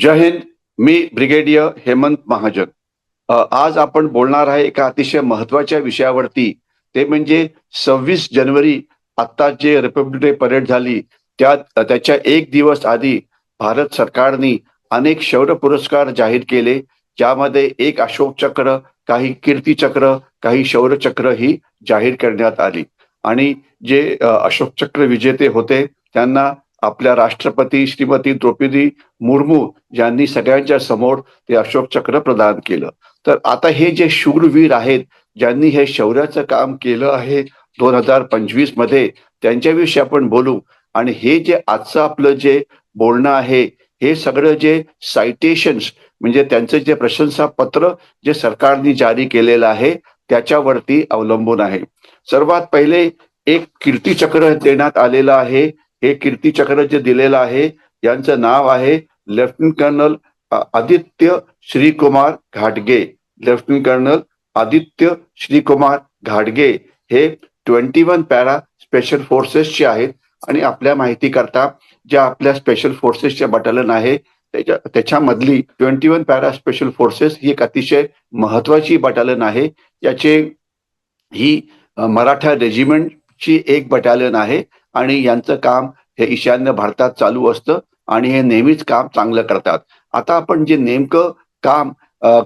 जय हिंद मी ब्रिगेडियर हेमंत महाजन. आज आपण बोलणार आहे एका अतिशय महत्त्वाच्या विषयावरती. ते म्हणजे सव्वीस जानेवारी आता जे रिपब्लिक डे परेड झाली त्या त्याच्या एक दिवस आधी भारत सरकारने अनेक शौर्य पुरस्कार जाहीर केले ज्यामध्ये एक अशोक चक्र काही कीर्ती चक्र काही शौर्य चक्र ही जाहीर करण्यात आली. आणि जे अशोक चक्र विजेते होते त्यांना आपल्या राष्ट्रपती श्रीमती द्रौपदी मुर्मू यांनी सगळ्यांच्या समोर ते अशोक चक्र प्रदान केलं. तर आता हे जे शूरवीर आहेत ज्यांनी हे शौर्याचं काम केलं आहे दोन हजार पंचवीसमध्ये त्यांच्याविषयी आपण बोलू. आणि हे जे आजचं आपलं जे बोलणं आहे हे सगळं जे सायटेशन्स म्हणजे त्यांचं जे प्रशंसा पत्र जे सरकारने जारी केलेलं आहे त्याच्यावरती अवलंबून आहे. सर्वात पहिले एक कीर्तीचक्र देण्यात आलेलं आहे हे कीर्ती चक्र जे दिलेलं आहे यांचं नाव आहे लेफ्टनंट कर्नल आदित्य श्रीकुमार घाटगे. लेफ्टनंट कर्नल आदित्य श्रीकुमार घाटगे हे ट्वेंटी वन पॅरा स्पेशल फोर्सेसचे आहेत आणि आपल्या माहिती करता ज्या आपल्या स्पेशल फोर्सेसच्या बटालियन आहे त्याच्या त्याच्यामधली twenty one para special forces ही एक अतिशय महत्वाची बटालियन आहे. याचे ही मराठा रेजिमेंटची एक बटालियन आहे. आणि यांचं काम हे ईशान्य भारतात चालू असतं आणि हे नेहमीच काम चांगलं करतात. आता आपण जे नेमकं काम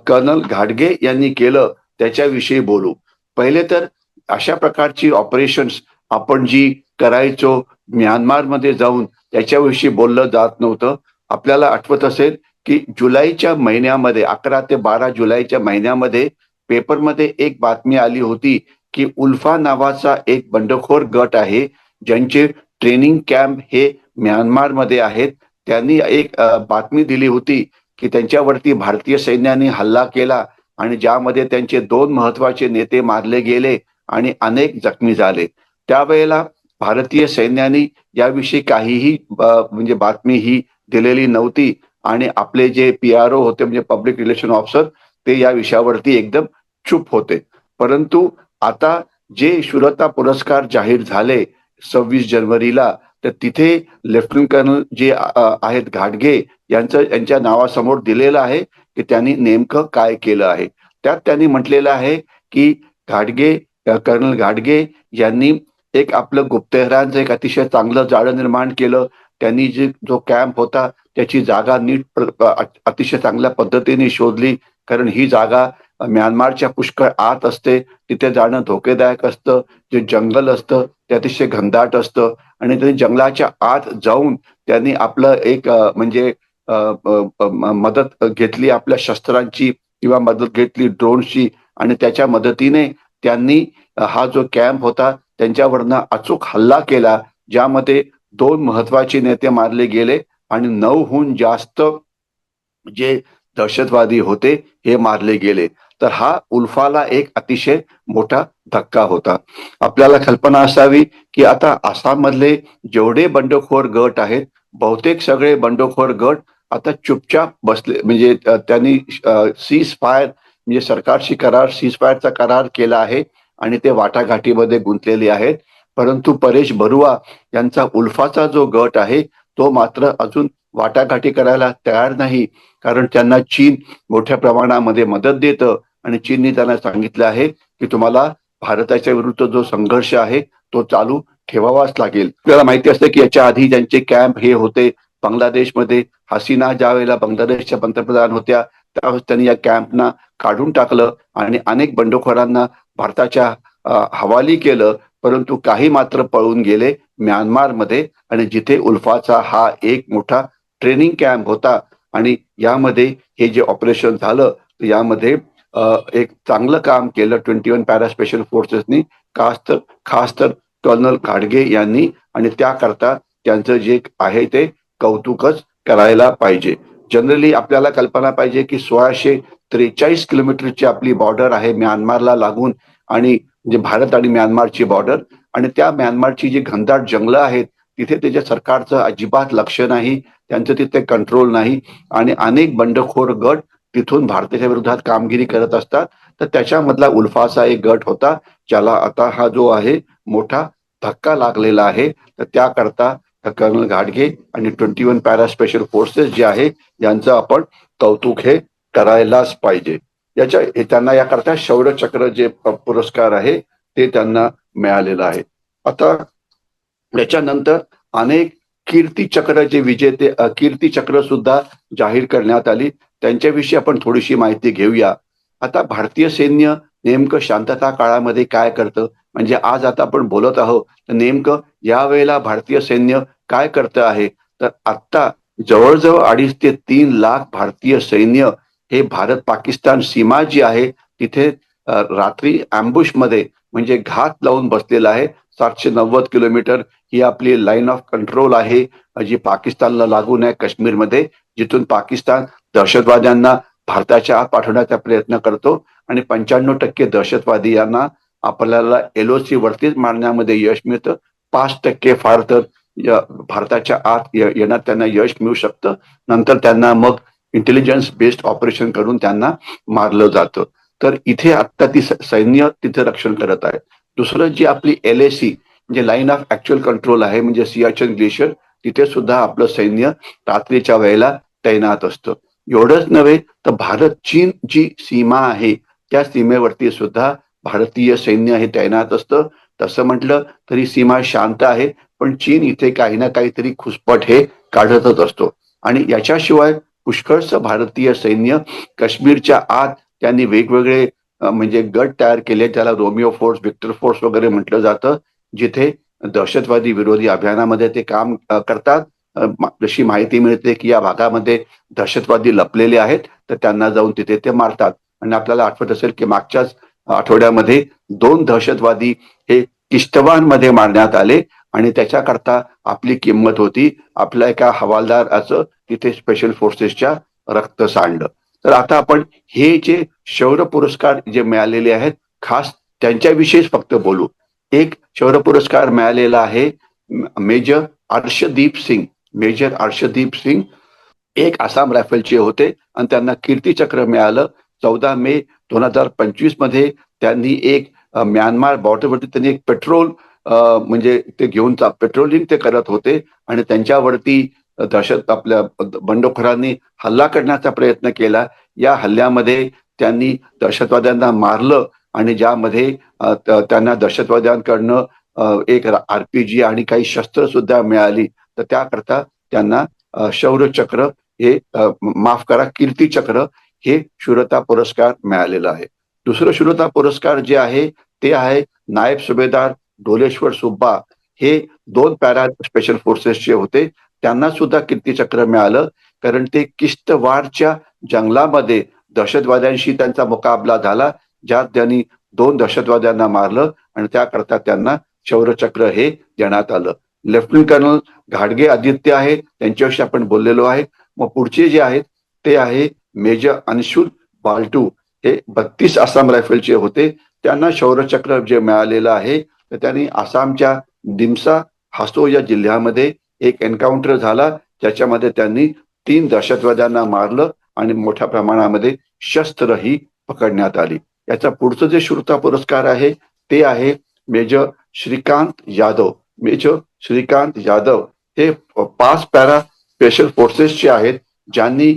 कर्नल घाटगे यांनी केलं त्याच्याविषयी बोलू. पहिले तर अशा प्रकारची ऑपरेशन्स आपण जी करायचो म्यानमारमध्ये जाऊन त्याच्याविषयी बोललं जात नव्हतं. आपल्याला आठवत असेल की जुलैच्या महिन्यामध्ये अकरा ते बारा जुलैच्या महिन्यामध्ये पेपरमध्ये एक बातमी आली होती की उल्फा नावाचा एक बंडखोर गट आहे. ज्यांचे ट्रेनिंग कॅम्प हे म्यानमारमध्ये आहेत त्यांनी एक बातमी दिली होती की त्यांच्यावरती भारतीय सैन्याने हल्ला केला आणि ज्यामध्ये त्यांचे दोन महत्त्वाचे नेते मारले गेले आणि अनेक जखमी झाले. त्यावेळेला भारतीय सैन्याने याविषयी काहीही म्हणजे बातमी ही दिलेली नव्हती आणि आपले जे पी आर ओ होते म्हणजे पब्लिक रिलेशन ऑफिसर ते या विषयावरती एकदम चूप होते. परंतु आता जे शूरता पुरस्कार जाहीर झाले सव्वीस जानेवारीला. तर तिथे लेफ्टनंट कर्नल जे आहेत घाटगे यांचं यांच्या नावासमोर दिलेलं आहे की त्यांनी नेमकं काय केलं आहे. त्यात त्यांनी म्हटलेलं आहे की घाटगे कर्नल घाटगे यांनी एक आपलं गुप्तहेरांचं एक अतिशय चांगलं जाळं निर्माण केलं. त्यांनी जे जो कॅम्प होता त्याची जागा नीट अतिशय चांगल्या पद्धतीने शोधली. कारण ही जागा म्यानमारच्या पुष्कळ आत असते. तिथे जाणं धोकेदायक असतं. जे जंगल असतं ते अतिशय घनदाट असतं आणि त्यांनी जंगलाच्या आत जाऊन त्यांनी आपलं एक म्हणजे मदत घेतली आपल्या शस्त्रांची किंवा मदत घेतली ड्रोनची आणि त्याच्या मदतीने त्यांनी हा जो कॅम्प होता त्यांच्यावरनं अचूक हल्ला केला ज्यामध्ये दोन महत्त्वाचे नेते मारले गेले आणि नऊहून जास्त जे दहशतवादी होते हे मारले गेले. तर हा उल्फाला एक अतिशय मोठा धक्का होता. आपल्याला कल्पना असावी की आता आसाममधले जेवढे बंडखोर गट आहेत बहुतेक सगळे बंडखोर गट आता चुपचाप बसले म्हणजे त्यांनी सीज फायर म्हणजे सरकारशी करार सीज फायरचा करार केला आहे आणि ते वाटाघाटीमध्ये गुंतलेले आहेत. परंतु परेश बरुआ यांचा उल्फाचा जो गट आहे तो मात्र अजून वाटाघाटी करायला तयार नाही. कारण त्यांना चीन मोठ्या प्रमाणामध्ये मदत देतं आणि चीनने त्यांना सांगितलं आहे की तुम्हाला भारताच्या विरुद्ध जो संघर्ष आहे तो चालू ठेवावाच लागेल. आपल्याला माहिती असतं की याच्या आधी ज्यांचे कॅम्प हे होते बांगलादेशमध्ये हसीना ज्या वेळेला बांगलादेशच्या पंतप्रधान होत्या त्यावेळेस त्यांनी या कॅम्पना काढून टाकलं आणि अनेक बंडखोरांना भारताच्या हवाली केलं परंतु काही मात्र पळून गेले म्यानमारमध्ये आणि जिथे उल्फाचा हा एक मोठा ट्रेनिंग कॅम्प होता आणि यामध्ये हे जे ऑपरेशन झालं यामध्ये एक चांगलं काम केलं ट्वेंटी वन पॅरा स्पेशल फोर्सेसनी खास तर खास तर कर्नल घाडगे यांनी आणि त्याकरता त्यांचं जे आहे ते कौतुकच करायला पाहिजे. जनरली आपल्याला कल्पना पाहिजे की सोळाशे त्रेचाळीस किलोमीटरची आपली बॉर्डर आहे म्यानमारला लागून आणि म्हणजे भारत आणि म्यानमारची बॉर्डर आणि त्या म्यानमारची जी घनदाट जंगलं आहेत तिथे त्याच्या सरकारचं अजिबात लक्ष नाही त्यांचं तिथे कंट्रोल नाही आणि अनेक बंडखोर गट तिथून भारताच्या विरोधात कामगिरी करत असतात. तर त्याच्यामधला उल्फाचा एक गट होता ज्याला आता हा जो आहे मोठा धक्का लागलेला आहे. तर त्याकरता कर्नल घाटगे आणि twenty one para special forces जे आहे यांचं आपण कौतुक हे करायलाच पाहिजे. याच्या त्यांना याकरता शौर्य चक्र जे पुरस्कार आहे ते त्यांना मिळालेलं आहे. आता याच्यानंतर अनेक कीर्ती चक्र जे विजेते कीर्ती चक्र सुद्धा जाहीर करण्यात आली. त्यांच्याविषयी आपण थोडीशी माहिती घेऊया. आता भारतीय सैन्य नेमकं शांतता काळामध्ये काय करतं? म्हणजे आज आता आपण बोलत आहोत तर नेमकं यावेळेला भारतीय सैन्य काय करतं आहे? तर आत्ता जवळजवळ अडीच ते तीन लाख भारतीय सैन्य हे भारत पाकिस्तान सीमा जी आहे तिथे रात्री ambush मध्ये म्हणजे घात लावून बसलेला आहे. सातशे नव्वद किलोमीटर ही आपली लाईन ऑफ कंट्रोल आहे जी पाकिस्तानला लागून आहे काश्मीरमध्ये. जिथून पाकिस्तान दहशतवाद्यांना भारताच्या आत पाठवण्याचा प्रयत्न करतो आणि पंच्याण्णव टक्के दहशतवादी यांना आपल्याला एलओसी वरतीच मारण्यामध्ये यश मिळतं. पाच टक्के फार तर भारताच्या आत येण्यात त्यांना यश मिळू शकतं. नंतर त्यांना मग इंटेलिजन्स बेस्ड ऑपरेशन करून त्यांना मारलं जातं. तर इथे आत्ता ती सैन्य तिथे रक्षण करत आहे. दुसरं जी आपली एल ए सी म्हणजे लाईन ऑफ ऍक्च्युअल कंट्रोल आहे म्हणजे सियाचन ग्लेशियर तिथे सुद्धा आपलं सैन्य रात्रीच्या वेळेला तैनात असतं. एवढंच नव्हे तर भारत चीन जी सीमा आहे त्या सीमेवरती सुद्धा भारतीय सैन्य हे तैनात असतं. तसं म्हटलं तरी सीमा शांत आहे पण चीन इथे काही ना काहीतरी खुसपट हे काढतच असतो. आणि याच्याशिवाय पुष्कळच भारतीय सैन्य काश्मीरच्या आत त्यांनी वेगवेगळे म्हणजे गट तयार केले. त्याला रोमिओ फोर्स विक्टर फोर्स वगैरे म्हटलं जातं जिथे दहशतवादी विरोधी अभियानामध्ये ते काम करतात. जशी माहिती मिळते की या भागामध्ये दहशतवादी लपलेले आहेत तर त्यांना जाऊन तिथे ते मारतात. आणि आपल्याला आठवत असेल की मागच्याच आठवड्यामध्ये दोन दहशतवादी हे किश्तवानमध्ये मारण्यात आले आणि त्याच्याकरता आपली किंमत होती आपल्या एका हवालदाराचं तिथे स्पेशल फोर्सेसच्या रक्त सांडलं तर आता आपण हे जे शौर्य पुरस्कार जे मिळालेले आहेत खास त्यांच्याविषयीच फक्त बोलू. एक शौर्य पुरस्कार मिळालेला आहे मेजर अर्षदीप सिंग. मेजर अर्षदीप सिंग. एक आसाम रायफलचे होते आणि त्यांना कीर्तीचक्र मिळालं. चौदा मे दोन हजार पंचवीसमध्ये त्यांनी एक म्यानमार बॉर्डरवरती त्यांनी एक पेट्रोल म्हणजे ते घेऊन पेट्रोलिंग ते करत होते. आणि त्यांच्यावरती दहशत आपल्या बंडखोरांनी हल्ला करण्याचा प्रयत्न केला. या हल्ल्यामध्ये त्यांनी दहशतवाद्यांना मारलं आणि ज्यामध्ये त्यांना दहशतवाद्यांकडनं एक आरपीजी आणि काही शस्त्र सुद्धा मिळाली. तर त्याकरता त्यांना शौर्यचक्र हे माफ करा कीर्तीचक्र हे शूरता पुरस्कार मिळालेलं आहे. दुसरं शूरता पुरस्कार जे आहे ते आहे नायब सुभेदार डोलेश्वर सुब्बा. हे दोन पॅरा स्पेशल फोर्सेसचे होते. त्यांना सुद्धा कीर्तीचक्र मिळालं कारण ते किश्तवाडच्या जंगलामध्ये दहशतवाद्यांशी त्यांचा मुकाबला झाला ज्यात त्यांनी दोन दहशतवाद्यांना मारलं आणि त्याकरता त्यांना शौर्यचक्र हे देण्यात आलं. लेफ्टनंट कर्नल घाडगे आदित्य आहे त्यांच्याविषयी आपण बोललेलो आहे. मग पुढचे जे आहेत ते आहे मेजर अंशुल बाल्टू. हे बत्तीस आसाम रायफलचे होते. त्यांना शौर्यचक्र जे मिळालेलं आहे तर त्यांनी आसामच्या दिमसा हासो या जिल्ह्यामध्ये एक एन्काउंटर झाला. ज्याच्यामध्ये त्यांनी तीन दहशतवाद्यांना मारलं आणि मोठ्या प्रमाणामध्ये शस्त्रही पकडण्यात आली. याचा पुढचं जे श्रुता पुरस्कार आहे ते आहे मेजर श्रीकांत यादव. मेजर श्रीकांत यादव हे पाच पॅरा स्पेशल फोर्सेसचे आहेत ज्यांनी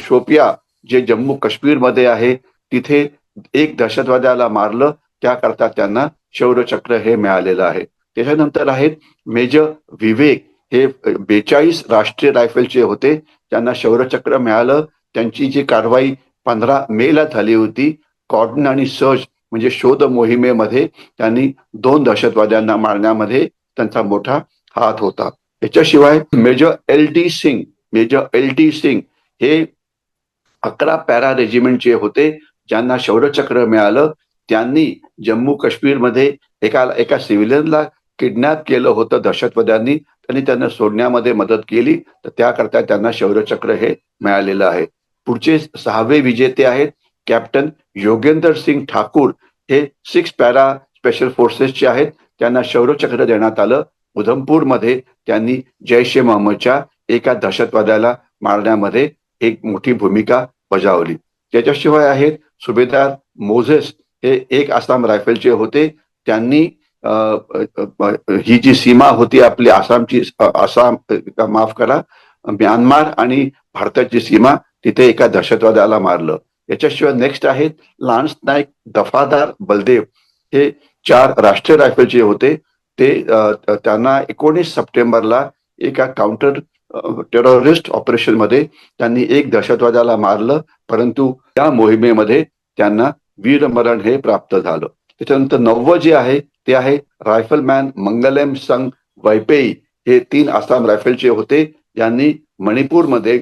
शोपिया जे जम्मू काश्मीरमध्ये आहे तिथे एक दहशतवाद्याला मारलं त्याकरता त्यांना शौर्यचक्र हे मिळालेलं आहे. त्याच्यानंतर आहेत मेजर विवेक हे बेचाळीस राष्ट्रीय रायफलचे होते त्यांना शौर्यचक्र मिळालं त्यांची जी कारवाई पंधरा मे ला झाली होती कॉर्डन आणि सर्च म्हणजे शोध मोहिमेमध्ये त्यांनी दोन दहशतवाद्यांना मारण्यामध्ये त्यांचा मोठा हात होता. याच्याशिवाय major L T Singh major L T Singh हे अकरा पॅरा रेजिमेंटचे होते. ज्यांना शौर्यचक्र मिळालं त्यांनी जम्मू काश्मीरमध्ये एका एका सिव्हिलियनला किडनॅप केलं होतं दहशतवाद्यांनी. त्यांनी त्यांना सोडण्यामध्ये मदत केली. तर त्याकरता त्यांना शौर्यचक्र हे मिळालेलं आहे. पुढचे सहावे विजेते आहेत कॅप्टन योगेंद्र सिंग ठाकूर हे सिक्स पॅरा स्पेशल फोर्सेसचे आहेत. त्यांना शौर्यचक्र देण्यात आलं. उधमपूरमध्ये त्यांनी जैश ए मोहम्मदच्या एका दहशतवाद्याला मारण्यामध्ये एक मोठी भूमिका बजावली. त्याच्याशिवाय आहेत सुभेदार मोझेस. हे एक आसाम रायफलचे होते. त्यांनी ही जी सीमा होती आपली आसामची आसाम माफ करा म्यानमार आणि भारताची सीमा तिथे एका दहशतवाद्याला मारलं. याच्याशिवाय नेक्स्ट आहेत लान्स नाईक दफादार बलदेव. हे चार राष्ट्रीय रायफलचे होते ते त्यांना एकोणीस सप्टेंबरला एका काउंटर टेररिस्ट ऑपरेशनमध्ये त्यांनी एक दहशतवाद्याला मारलं. परंतु त्या मोहिमेमध्ये त्यांना वीरमरण हे प्राप्त झालं. त्याच्यानंतर नववं जे आहे ते आहे रायफलमॅन मंगलम संग वैपेई हे तीन आसाम रायफलचे होते यांनी मणिपूरमध्ये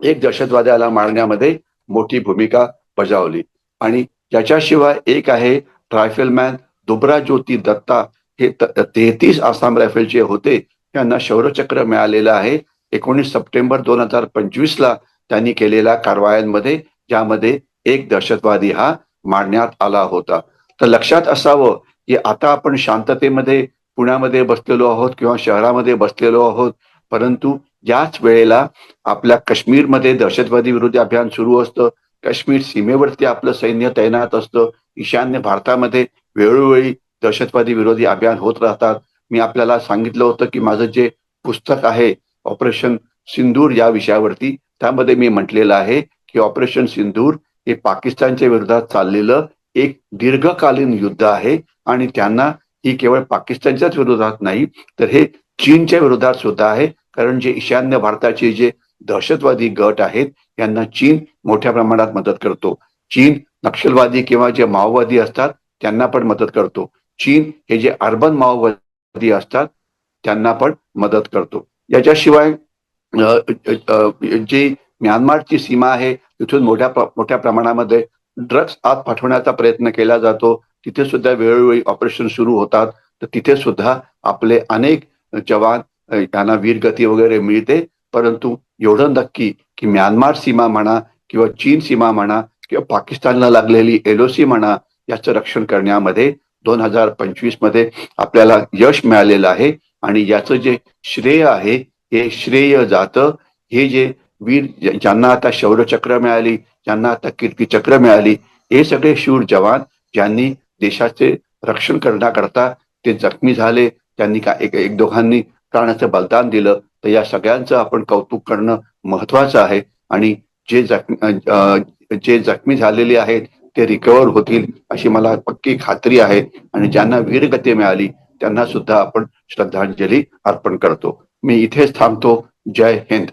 एक दहशतवाद्याला मारण्यामध्ये मोठी भूमिका बजावली. आणि याच्याशिवाय एक आहे रायफलमॅन दुबरा ज्योती दत्ता. हे तेहतीस आसाम रायफलचे होते त्यांना शौर्यचक्र मिळालेलं आहे. एकोणीस सप्टेंबर दोन हजार पंचवीस ला त्यांनी केलेल्या कारवायांमध्ये ज्यामध्ये एक दहशतवादी हा मारण्यात आला होता. तर लक्षात असावं की आता आपण शांततेमध्ये पुण्यामध्ये बसलेलो आहोत किंवा शहरामध्ये बसलेलो आहोत परंतु याच वेळेला आपल्या काश्मीरमध्ये दहशतवादी विरोधी अभियान सुरू असतं काश्मीर सीमेवरती आपलं सैन्य तैनात असतं ईशान्य भारतामध्ये वेळोवेळी दहशतवादी विरोधी अभियान होत राहतात. मी आपल्याला सांगितलं होतं की माझं जे पुस्तक आहे ऑपरेशन सिंदूर या विषयावरती त्यामध्ये मी म्हटलेलं आहे की ऑपरेशन सिंदूर हे पाकिस्तानच्या विरोधात चाललेलं एक दीर्घकालीन युद्ध आहे आणि त्यांना ही केवळ पाकिस्तानच्याच विरोधात नाही तर हे चीनच्या विरोधात सुद्धा आहे. कारण जे ईशान्य भारताचे जे दहशतवादी गट आहेत यांना चीन मोठ्या प्रमाणात मदत करतो. चीन नक्षलवादी किंवा जे माओवादी असतात त्यांना पण मदत करतो. चीन हे जे अर्बन माओवादी असतात त्यांना पण मदत करतो. याच्याशिवाय जी म्यानमारची सीमा आहे तिथून मोठ्या मोठ्या प्रमाणामध्ये ड्रग्ज आत पाठवण्याचा प्रयत्न केला जातो. तिथे सुद्धा वेळोवेळी ऑपरेशन सुरू होतात. तर तिथे सुद्धा आपले अनेक जवान त्यांना वीरगती वगैरे मिळते. परंतु एवढं नक्की की म्यानमार सीमा म्हणा किंवा चीन सीमा म्हणा किंवा पाकिस्तानला लागलेली एलओसी म्हणा याचं रक्षण करण्यामध्ये दोन हजार पंचवीसमध्ये आपल्याला यश मिळालेलं आहे. आणि याचं जे श्रेय आहे हे श्रेय जातं. हे जे वीर ज्यांना आता शौर्यचक्र मिळाली ज्यांना आता कीर्तीचक्र मिळाली हे सगळे शूर जवान ज्यांनी देशाचे रक्षण करण्याकरता ते जखमी झाले त्यांनी का एक एक दोघांनी प्राण्याचं बलिदान दिलं. तर या सगळ्यांचं आपण कौतुक करणं महत्वाचं आहे. आणि जे जखमी जे जखमी झालेले आहेत ते रिकवर होतील अशी मला पक्की खात्री आहे. आणि ज्यांना वीरगती मिळाली त्यांना सुद्धा आपण श्रद्धांजली अर्पण करतो. मी इथेच थांबतो. जय हिंद.